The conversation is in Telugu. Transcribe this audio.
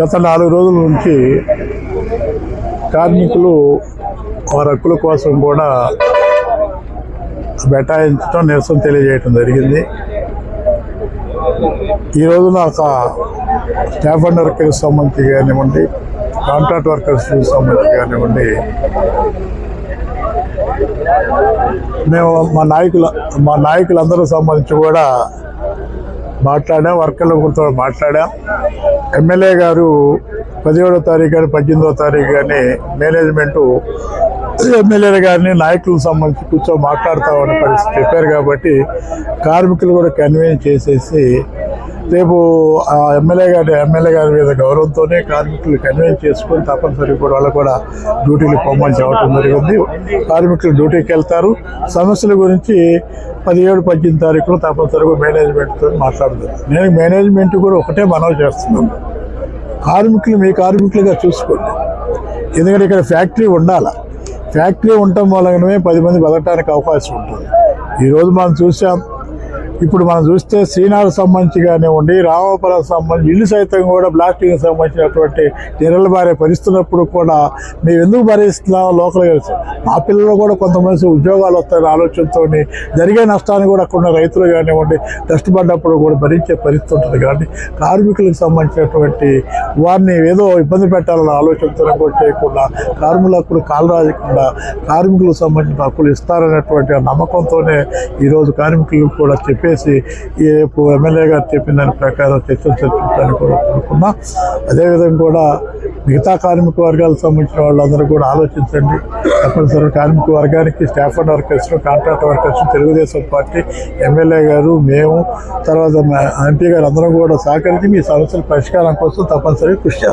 గత నాలుగు రోజుల నుంచి కార్మికులు వారి హక్కుల కోసం కూడా బైఠాయించడం నిరసన తెలియజేయటం జరిగింది. ఈ రోజున ఒక స్టాఫ్ అండ్ వర్కర్స్ సంబంధించి కానివ్వండి కాంట్రాక్ట్ వర్కర్స్ సంబంధించి కానివ్వండి మేము మా నాయకుల మా నాయకులందరూ సంబంధించి కూడా మాట్లాడాం వర్కర్ల గురితో మాట్లాడాం. ఎమ్మెల్యే గారు పదిహేడో తారీఖు కానీ పద్దెనిమిదో తారీఖు కానీ మేనేజ్మెంటు ఎమ్మెల్యేల గారిని నాయకులకు సంబంధించి కూర్చో మాట్లాడతామని పరిస్థితి చెప్పారు కాబట్టి కార్మికులు కూడా కన్వీన్ చేసేసి రేపు ఆ ఎమ్మెల్యే గారి ఎమ్మెల్యే గారి మీద గౌరవంతోనే కార్మికులు కన్వీన్ చేసుకొని తప్పనిసరిగా కూడా వాళ్ళు కూడా డ్యూటీలు పొమ్మని చెప్పడం జరిగింది. కార్మికులు డ్యూటీకి వెళ్తారు. సమస్యల గురించి పదిహేడు పద్దెనిమిది తారీఖులో తప్పనిసరిగా మేనేజ్మెంట్తో మాట్లాడుతారు. నేను మేనేజ్మెంట్ కూడా ఒకటే మనవి చేస్తున్నాను. కార్మికులు మీ కార్మికులుగా చూసుకోండి. ఎందుకంటే ఇక్కడ ఫ్యాక్టరీ ఉండాలి? ఫ్యాక్టరీ ఉండటం వలనమే పది మంది బతకడానికి అవకాశం ఉంటుంది. ఈరోజు మనం చూసాం ఇప్పుడు మనం చూస్తే శ్రీనాథ్ సంబంధించి కానివ్వండి రామాపురం సంబంధించి ఇల్లు సైతం కూడా బ్లాస్టింగ్ సంబంధించినటువంటి నిరలు బారే పరిస్థితున్నప్పుడు కూడా మేము ఎందుకు భరిస్తున్నాం లోకల్ మా పిల్లలు కూడా కొంతమంది ఉద్యోగాలు వస్తాయని ఆలోచనతో జరిగే నష్టాన్ని కూడా అక్కడ ఉన్న రైతులు కానివ్వండి కష్టపడ్డప్పుడు కూడా భరించే పరిస్థితి ఉంటుంది. కానీ కార్మికులకు సంబంధించినటువంటి వారిని ఏదో ఇబ్బంది పెట్టాలన్న ఆలోచనతో కూడా చేయకుండా కార్మికుల హక్కులు కార్మికులకు సంబంధించిన హక్కులు ఇస్తారనేటువంటి నమ్మకంతోనే ఈరోజు కార్మికులు కూడా చెప్పేసి ఈ రేపు ఎమ్మెల్యే గారు చెప్పిన దాని ప్రకారం చర్చలు చర్చించడానికి కూడా కోరుకున్నా. అదేవిధంగా కూడా మిగతా కార్మిక వర్గాలకు సంబంధించిన వాళ్ళందరూ కూడా ఆలోచించండి. తప్పనిసరి కార్మిక వర్గానికి staff and workers contract workers Telugu Desam party MLA గారు మేము తర్వాత మా ఎంపీ గారు అందరం కూడా సహకరించి మీ సమస్యల పరిష్కారం కోసం తప్పనిసరిగా కృషి చేస్తాం.